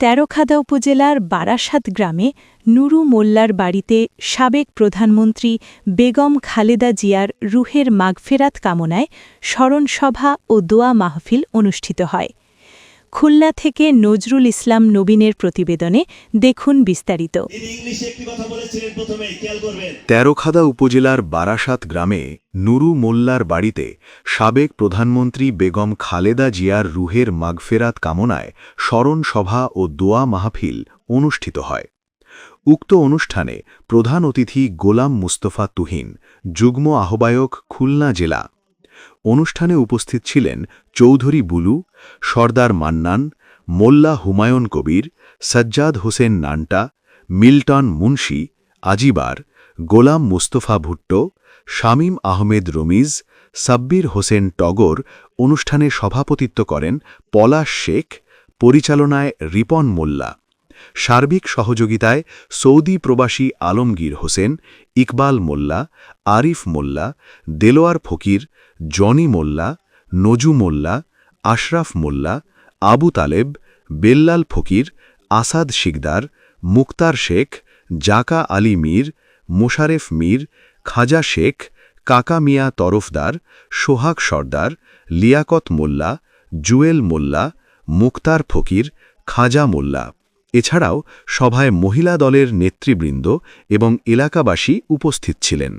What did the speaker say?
তেরোখাদা উপজেলার বারাসাত গ্রামে নুরু মোল্লার বাড়িতে সাবেক প্রধানমন্ত্রী বেগম খালেদা জিয়ার রুহের মাগফেরাত কামনায় স্মরণসভা ও দোয়া মাহফিল অনুষ্ঠিত হয়। খুলনা থেকে নজরুল ইসলাম নবীনের প্রতিবেদনে দেখুন বিস্তারিত। তেরোখাদা উপজেলার বারাসাত গ্রামে নুরু মোল্লার বাড়িতে সাবেক প্রধানমন্ত্রী বেগম খালেদা জিয়ার রুহের মাগফেরাত কামনায় স্মরণ সভা ও দোয়া মাহফিল অনুষ্ঠিত হয়। উক্ত অনুষ্ঠানে প্রধান অতিথি গোলাম মুস্তফা তুহিন যুগ্ম আহ্বায়ক খুলনা জেলা অনুষ্ঠানে উপস্থিত ছিলেন চৌধুরী বুলু, সর্দার মান্নান, মোল্লা হুমায়ুন কবির, সজ্জাদ হোসেন নান্টা, মিল্টন মুন্সি, আজিবার, গোলাম মুস্তফা ভুট্টো, শামীম আহমেদ রমিজ, সাব্বির হোসেন টগর অনুষ্ঠানে সভাপতিত্ব করেন পলাশ শেখ, পরিচালনায় রিপন মোল্লা। সার্বিক সহযোগিতায় সৌদি প্রবাসী আলমগীর হোসেন, ইকবাল মোল্লা, আরিফ মোল্লা, দেলোয়ার ফকির, জনি মোল্লা, নজু মোল্লা, আশরাফ মোল্লা, আবু তালেব, বেল্লাল ফকির, আসাদ শিকদার, মুক্তার শেখ, জাকা আলী মীর, মোশারেফ মীর, খাজা শেখ, কাকা মিয়া তরফদার, সোহাগ সর্দার, লিয়াকত মোল্লা, জুয়েল মোল্লা, মুক্তার ফকির, খাজা মোল্লা। এছাড়াও সভায় মহিলা দলের নেতৃবৃন্দ এবং এলাকাবাসী উপস্থিত ছিলেন।